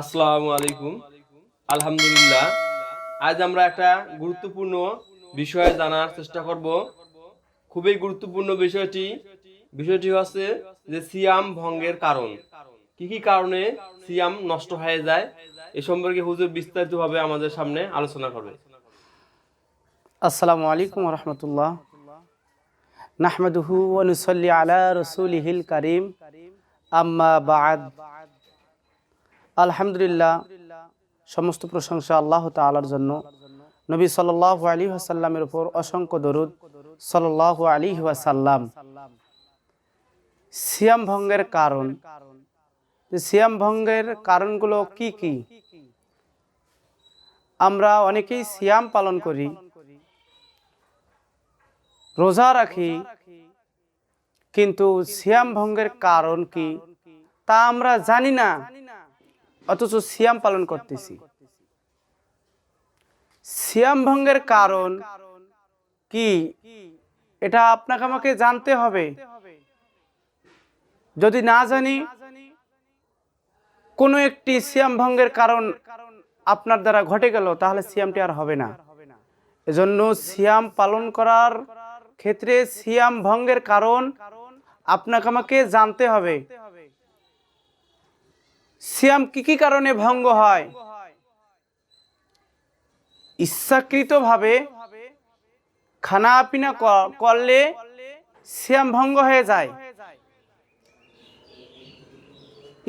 আসসালামু আলাইকুম। আলহামদুলিল্লাহ। আজ আমরা একটা গুরুত্বপূর্ণ বিষয় জানার চেষ্টা করব। খুবই গুরুত্বপূর্ণ বিষয়টি। বিষয়টি হচ্ছে যে সিয়াম ভঙ্গের কারণ। কি কি কারণে সিয়াম নষ্ট হয়ে যায়, এ সম্পর্কে হুজুর বিস্তারিতভাবে আমাদের সামনে আলোচনা করবে। আসসালামু আলাইকুম রহমতুল্লাহ। নাহমাদুহু ওয়ানুসল্লি আলা রসুলিহিল করিম। আম্মা বাদ। আলহামদুলিল্লাহ, সমস্ত প্রশংসা আল্লাহ তালার জন্য। নবী সাল্লাহ আলী আসাল্লামের উপর অসংখ্য দরুদ সাল্লাহ আলী ওয়াসাল্লাম। সিয়াম ভঙ্গের কারণ। সিয়াম ভঙ্গের কারণগুলো কি কি? আমরা অনেকেই সিয়াম পালন করি, রোজা রাখি, কিন্তু সিয়াম ভঙ্গের কারণ কি তা আমরা জানি না। অথচ সিয়াম পালন করতেছি। সিয়াম ভঙ্গের কারণ কি? এটা আপনাকে আমাকে জানতে হবে। যদি না জানি, কোনো একটি সিয়াম ভঙ্গের কারণ আপনার দ্বারা ঘটে গেল, তাহলে সিয়ামটি আর হবে না। এজন্য সিয়াম পালন করার ক্ষেত্রে সিয়াম ভঙ্গের কারণ আপনাকে আমাকে জানতে হবে। সিয়াম কি কি কারণে ভঙ্গ হয়? ইচ্ছাকৃতভাবে খানা পিনা করলে সিয়াম ভঙ্গ হয়ে যায়।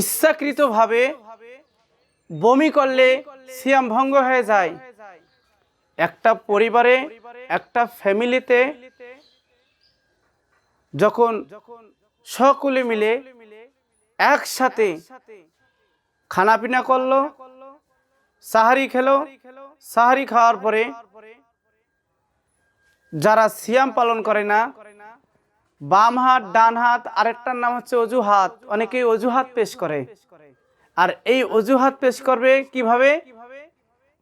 ইচ্ছাকৃতভাবে বমি করলে সিয়াম ভঙ্গ হয়ে যায়। একটা পরিবারে, একটা ফ্যামিলিতে যখন সকলে মিলে একসাথে খানাপিনা করল, সাহারি খেলো, সাহারি খাওয়ার পরে যারা সিয়াম পালন করে না, বাম হাত, ডান হাত, আরেকটার নাম হচ্ছে অজুহাত, অনেকেই অজুহাত পেশ করে। আর এই অজুহাত পেশ করবে কীভাবে?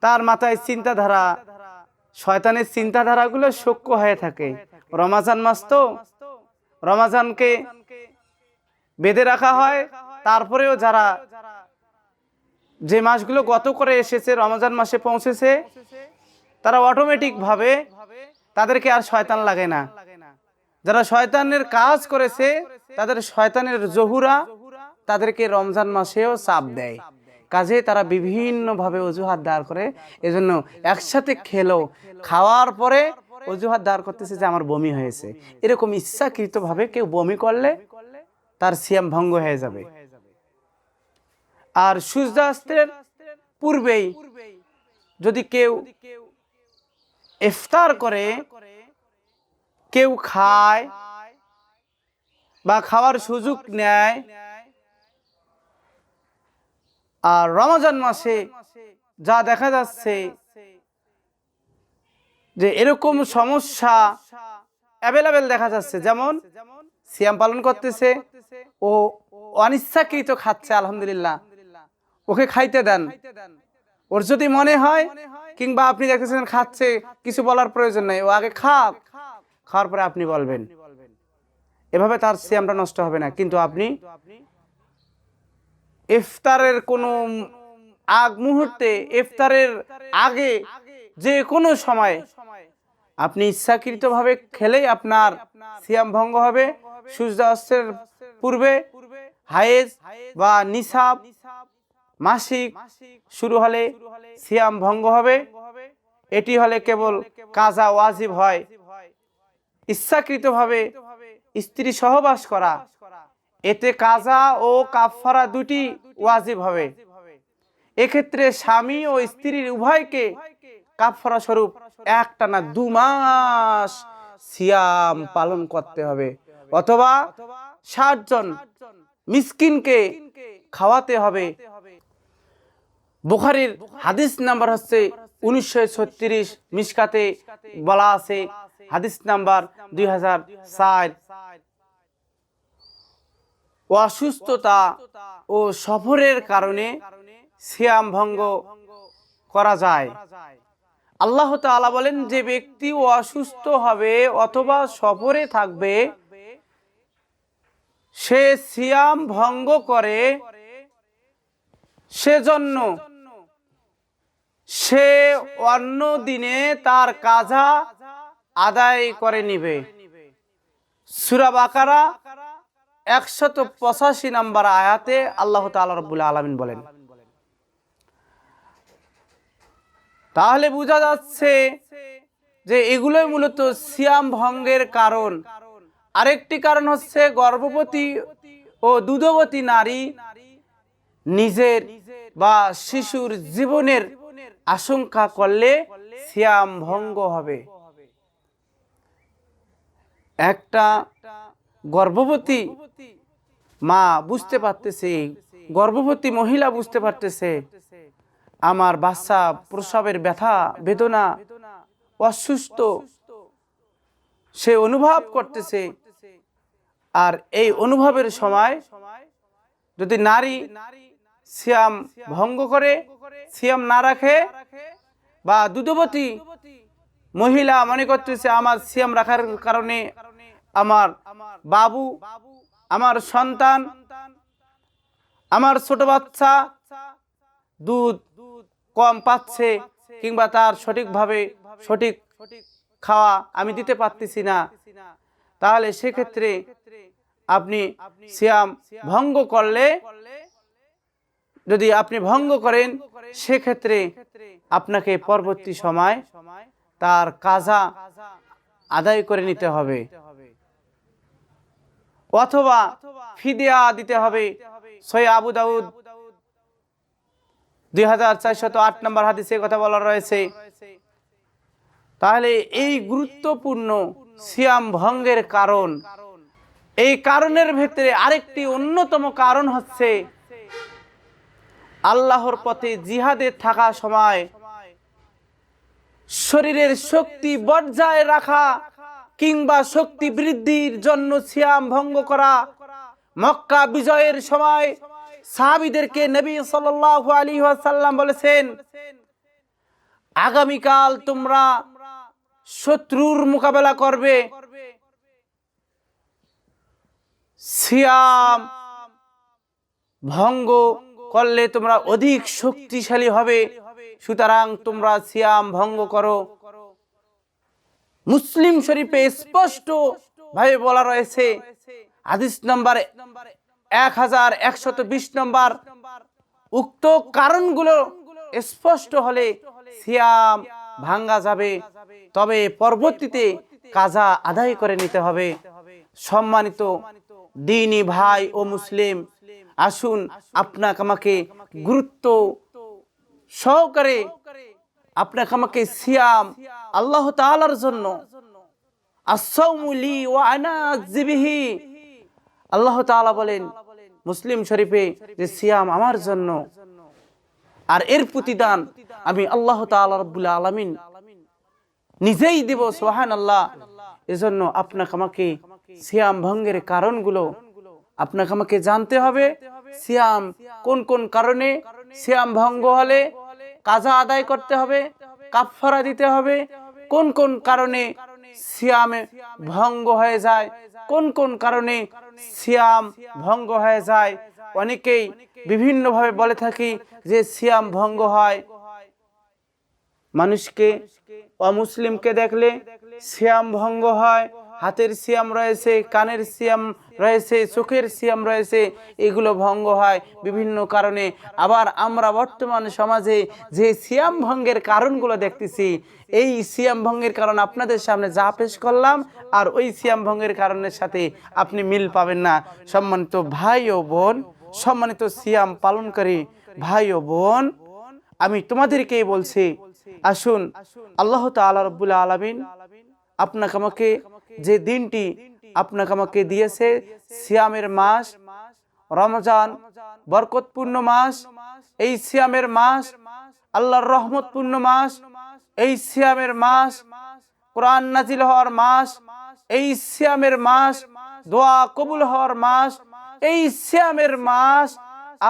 তার মাথায় চিন্তাধারা। শয়তানের চিন্তাধারাগুলো সূক্ষ্ম হয়ে থাকে। রমাজান মাস তো। রমাজানকে বেঁধে রাখা হয়। তারপরেও যারা যে মাসগুলো গত করে এসেছে, রমজান মাসে পৌঁছেছে, তারা অটোমেটিক ভাবে তাদেরকে আর শয়তান লাগে না। যারা শয়তানের কাজ করেছে, তাদের শয়তানের জহুরা তাদেরকে রমজান মাসেও চাপ দেয়। কাজে তারা বিভিন্নভাবে অজুহাত দাঁড় করে। এজন্য একসাথে খেলো, খাওয়ার পরে অজুহাত দাঁড় করতেছে যে, আমার বমি হয়েছে। এরকম ইচ্ছাকৃতভাবে কেউ বমি করলে তার সিয়াম ভঙ্গ হয়ে যাবে। আর সূর্যাস্তের পূর্বেই যদি কেউ ইফতার করে, কেউ খায় বা খাওয়ার সুযোগ নেয় আর রমজান মাসে যা দেখা যাচ্ছে যে এরকম সমস্যা অ্যাভেলেবেল দেখা যাচ্ছে, যেমন সিয়াম পালন করতেছে ও অনিচ্ছাকৃত খাচ্ছে, আলহামদুলিল্লাহ। ওকে খাইতে দেন। ওর যদি মনে হয়, কিংবা আপনি দেখতেছেন খাচ্ছে, কিছু বলার প্রয়োজন নাই, ও আগে খাক। খাওয়ার পরে আপনি বলবেন। এভাবে তার সিয়ামটা নষ্ট হবে না। কিন্তু আপনি ইফতারের কোনো আগ মুহূর্তে, ইফতারের আগে, যে কোনো সময় আপনি ইচ্ছাকৃতভাবে খেলেই আপনার সিয়াম ভঙ্গ হবে। সূর্যাস্তের পূর্বে হায়েজ বা নিসাব মাসিক শুরু হলে সিয়াম ভঙ্গ হবে। এটি হলে কেবল কাজা ওয়াজিব হয়। ইচ্ছাকৃতভাবে স্ত্রী সহবাস করা। এতে কাজা ও কাফারা দুটি ওয়াজিব হবে। এক্ষেত্রে স্বামী ও স্ত্রীর উভয়কে কাফারা স্বরূপ একটা না দু মাস সিয়াম পালন করতে হবে। অথবা ষাটজন মিসকিনকে খাওয়াতে হবে। বুখারির হাদিস নাম্বার হচ্ছে উনিশশো ছত্রিশ মিসকাতে বলা আছে। হাদিস নাম্বার দুই চার অসুস্থতা ও সফরের কারণে সিয়াম ভঙ্গ করা যায়। আল্লাহ তাআলা বলেন, যে ব্যক্তি অসুস্থ হবে অথবা সফরে থাকবে, সে সিয়াম ভঙ্গ করে সেজন্য সে অন্য দিনে তার কাজা আদায় করে নিবে। সুরা বাকারা একশত পঁচাশি নম্বর আয়াতে আল্লাহ রব্বুল আলমিন বলেন, তাহলে বোঝা যাচ্ছে যে এগুলোই মূলত সিয়াম ভঙ্গের কারণ। আরেকটি কারণ হচ্ছে গর্ভবতী ও দুধবতী নারী নিজের বা শিশুর জীবনের আশঙ্কা করলে সিয়াম ভঙ্গ হবে। একটা গর্ভবতী মা বুঝতে পারতেছে, গর্ভবতী মহিলা বুঝতে পারতেছে, আমার বাচ্চা প্রসবের ব্যথা, বেদনা, অসুস্থ। সে অনুভব করতেছে। আর এই অনুভবের সময় যদি নারী সিয়াম ভঙ্গ করে, সিয়াম না রাখে বা দুধবতী মহিলা মনে করতেছে, আমার সিয়াম রাখার কারণে আমার বাবু, আমার সন্তান, আমার ছোট বাচ্চা দুধ কম পাচ্ছে কিংবা তার সঠিকভাবে সঠিক খাওয়া আমি দিতে পারতেছি না। তাহলে সেক্ষেত্রে আপনি সিয়াম ভঙ্গ করলে যদি আপনি ভঙ্গ করেন, সেক্ষেত্রে আপনাকে পরবর্তী সময় তার কাজা আদায় করে নিতে হবে। অথবা ফিদিয়া দিতে হবে। সই আবু দাউদ দুই হাজার চারশত আট নম্বর হাদিসে কথা বলা রয়েছে। তাহলে এই গুরুত্বপূর্ণ সিয়াম ভঙ্গের কারণ, এই কারণের ভেতরে আরেকটি অন্যতম কারণ হচ্ছে আল্লাহর পথে জিহাদে থাকা সময় শরীরের শক্তি বজায় রাখা কিংবা শক্তি বৃদ্ধির জন্য সিয়াম ভঙ্গ করা, মক্কা বিজয়ের সময় সাহাবিদেরকে নবী সাল্লাল্লাহু আলাইহি ওয়াসাল্লাম বলেছেন, আগামীকাল তোমরা শত্রুর মোকাবেলা করবে। সিয়াম ভঙ্গ করলে তোমরা অধিক শক্তিশালী হবে। সুতরাং তোমরা সিয়াম ভঙ্গ করো। মুসলিম শরীফে স্পষ্ট ভাবে বলা রয়েছে, হাদিস নম্বর এক হাজার একশত বিশ নম্বর। উক্ত কারণগুলো স্পষ্ট হলে সিয়াম ভাঙ্গা যাবে। তবে পরবর্তীতে কাজা আদায় করে নিতে হবে। সম্মানিত দিনী ভাই ও মুসলিম আসুন, আপনাকে আমাকে গুরুত্ব সহকারে, আপনাকে আমাকে সিয়াম আল্লাহ তাআলার জন্য আল্লাহ তাআলা বলেন, মুসলিম শরীফে যে সিয়াম আমার জন্য, আর এর প্রতিদান আমি আল্লাহ রাব্বুল আলামিন নিজেই দেব সোহান আল্লাহ এজন্য আপনাকে আমাকে সিয়াম ভঙ্গের কারণগুলো আপনাকে আমাকে জানতে হবে সিয়াম কোন কোন কারণে সিয়াম ভঙ্গ হলে কাজা আদায় করতে হবে, কাফফারা দিতে হবে, কোন কোন কারণে সিয়ামে ভঙ্গ হয়ে যায়, কোন কোন কারণে সিয়াম ভঙ্গ হয়ে যায়। অনেকেই বিভিন্নভাবে বলে থাকি যে সিয়াম ভঙ্গ হয়। মানুষকে অমুসলিমকে দেখলে সিয়াম ভঙ্গ হয় হাতের সিয়াম রয়েছে, কানের সিয়াম রয়েছে, চোখের সিয়াম রয়েছে, এগুলো ভঙ্গ হয় বিভিন্ন কারণে। আবার আমরা বর্তমান সমাজে যে সিয়াম ভঙ্গের কারণগুলো দেখতেছি, এই সিয়াম ভঙ্গের কারণ আপনাদের সামনে যা পেশ করলাম, আর ওই সিয়াম ভঙ্গের কারণের সাথে আপনি মিল পাবেন না। সম্মানিত ভাই ও বোন, সম্মানিত সিয়াম পালনকারী ভাই ও বোন, আমি তোমাদেরকেই বলছি, আসুন, আল্লাহ তাআলা রব্বুল আলামিন আপনাকে আমাকে যে দিনটি আপনাকে আমাকে দিয়েছে, সিয়ামের মাস, রমজান, বরকতপূর্ণ মাস, এই সিয়ামের মাস, আল্লাহর রহমতপূর্ণ মাস, এই সিয়ামের মাস, কোরআন নাজিল হওয়ার মাস, এই সিয়ামের মাস, দোয়া কবুল হওয়ার মাস, এই সিয়ামের মাস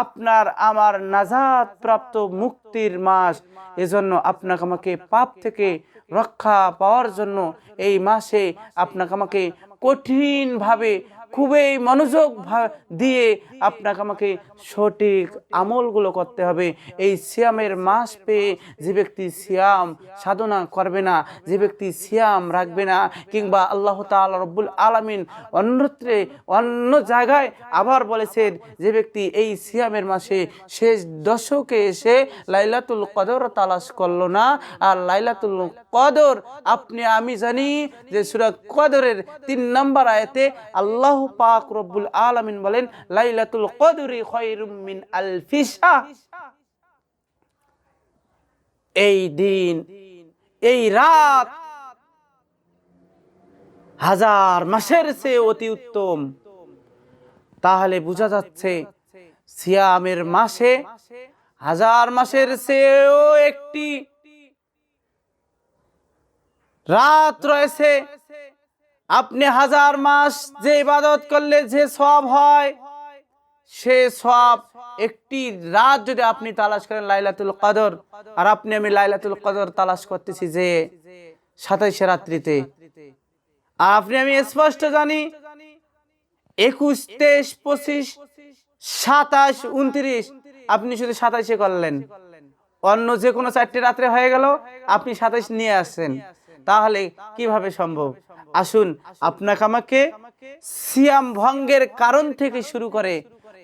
আপনার আমার নাজাত প্রাপ্ত মুক্তির মাস। এজন্য আপনাকে আমাকে পাপ থেকে রক্ষা পাওয়ার জন্য এই মাসে আপনাকে আমাকে কঠিনভাবে খুবই মনোযোগ দিয়ে আপনাকে আমাকে সঠিক আমলগুলো করতে হবে। এই সিয়ামের মাস পেয়ে যে ব্যক্তি সিয়াম সাধনা করবে না, যে ব্যক্তি সিয়াম রাখবে না, কিংবা আল্লাহ তাআলা রব্বুল আলামিন অন্যত্রে অন্য জায়গায় আবার বলেছেন যে ব্যক্তি এই সিয়ামের মাসে শেষ দশকে এসে লাইলাতুল কদর তালাশ করল না, আর লাইলাতুল কদর আপনি, আমি জানি যে সুরা কদরের তিন নম্বর আয়াতে আল্লাহ পাক রব্বুল আলামিন বলেন, লাইলাতুল কদরি খয়রুম মিন আলফি এই দিন, এই রাত হাজার মাসের চেয়ে অতি উত্তম। তাহলে বোঝা যাচ্ছে, সিয়ামের মাসে হাজার মাসের চেয়েও একটি রাত রয়েছে আপনি হাজার মাস যে ইবাদত করলে যে সব হয়, সে সব একটি রাত যদি আপনি তালাশ করেন লাইলাতুল কদর, আর আপনি আমি লাইলাতুল কদর তালাশ করতেছি যে সাতাইশে রাত্রিতে। আর আপনি আমি স্পষ্ট জানি, একুশ, তেইশ, পঁচিশ, সাতাশ, উনত্রিশ, আপনি শুধু সাতাইশে করলেন। অন্য যে কোনো চারটি রাত্রে হয়ে গেল, আপনি সাতাইশ নিয়ে আসছেন। তাহলে কীভাবে সম্ভব? আসুন আপনাকে আমাকে সিয়াম ভঙ্গের কারণ থেকে শুরু করে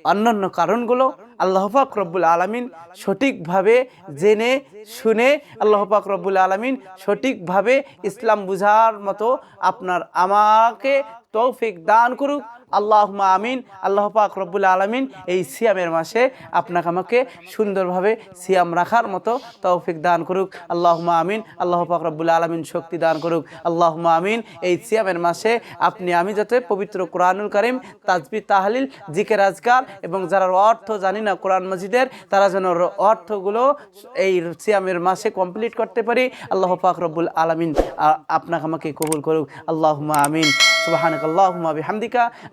অন্যান্য কারণগুলো আল্লাহ পাক রব্বুল আলমিন সঠিকভাবে জেনে শুনে আল্লাহ পাক রব্বুল আলমিন সঠিকভাবে ইসলাম বুঝার মতো আপনার আমাকে তৌফিক দান করুক। আল্লাহ আমিন, আল্লাহ পাক রব্বুল আলমিন এই সিয়ামের মাসে আপনাকে আমাকে সুন্দরভাবে সিয়াম রাখার মতো তৌফিক দান করুক। আল্লাহ আমিন, আল্লাহ পাক রব্বুল আলমিন শক্তি দান করুক। আল্লাহ আমিন, এই সিয়ামের মাসে আপনি, আমি যাতে পবিত্র কোরআনুল করিম তাজবি তাহলিল, জিকের আজকার এবং যারা অর্থ জানি না কোরআন মসজিদের তারা যেন অর্থগুলো এই সিয়ামের মাসে কমপ্লিট করতে পারি। আল্লাহ পাক রব্বুল আলমিন আপনাকে আমাকে কবুল করুক। আল্লাহ আমিন। সুবাহানক আল্লাহুম্মা বিহামদিকা